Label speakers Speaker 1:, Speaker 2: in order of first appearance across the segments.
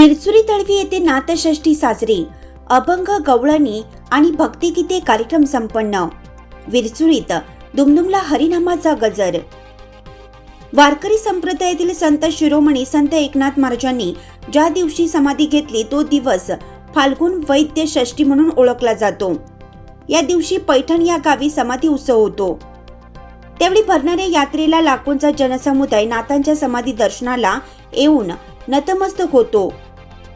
Speaker 1: विरचुरी तळवी येथे नाथषष्ठी साजरी. अभंग गवळणी आणि भक्तिगीते कार्यक्रम संपन्न. विरचुरीत दुमदुमला हरिनामाचा गजर. वारकरी संप्रदायातील संत शिरोमणी संत एकनाथ महाराजांनी ज्या दिवशी समाधी घेतली तो दिवस फाल्गुन वैद्य षष्टी म्हणून ओळखला जातो. या दिवशी पैठण या गावी समाधी उत्सव होतो. त्यावेळी भरणाऱ्या यात्रेला लाखोंचा जनसमुदाय नाथांच्या समाधी दर्शनाला येऊन नतमस्तक होतो.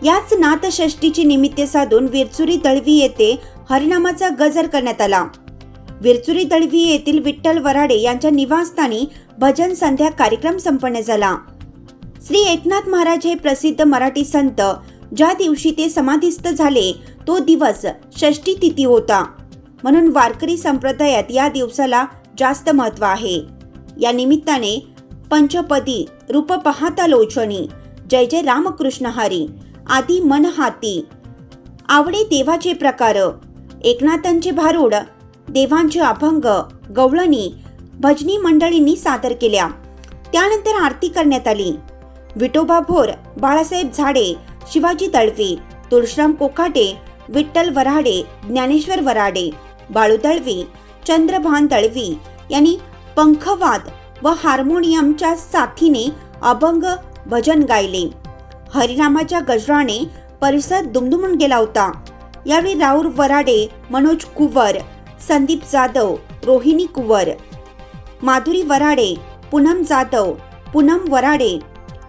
Speaker 1: याच नाथषष्टीची निमित्त साधून विरचुरी दळवी येथे हरिनामाचा गजर करण्यात आला. विरचुरी दळवी येथील विठ्ठल वराडे यांच्या निवासस्थानी भजन संध्या कार्यक्रम संपन्न झाला. श्री एकनाथ महाराज हे प्रसिद्ध मराठी संत ज्या दिवशी ते समाधिस्थ झाले तो दिवस षष्ठी तिथी होता. म्हणून वारकरी संप्रदायात या दिवसाला जास्त महत्त्व आहे. या निमित्ताने पंचपदी रूप पाहता लोचनी. जय जय रामकृष्ण हरी. आदी मन हाती. आवडे देवाचे प्रकार. एकनाथांचे भारुड देवांचे अभंग गवळणी भजनी मंडळींनी सादर केल्या. त्यानंतर आरती करण्यात आली. विठोबा भोर बाळासाहेब झाडे शिवाजी तळवे तुळशीराम कोकाटे विठ्ठल वराडे ज्ञानेश्वर वराडे बाळू दळवी चंद्रभान दळवी यांनी पंखवाद व हार्मोनियमच्या साथीने अभंग भजन गायले. हरिनामाच्या गजराने परिसर दुमदुमून गेला होता. यावेळी राऊर वराडे मनोज कुवर संदीप जाधव रोहिणी कुवर माधुरी वराडे पूनम जाधव पूनम वराडे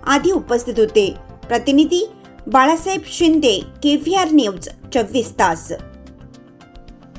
Speaker 1: आदी उपस्थित होते. प्रतिनिधी Balasaheb Shinde K V R news चोवीस तास.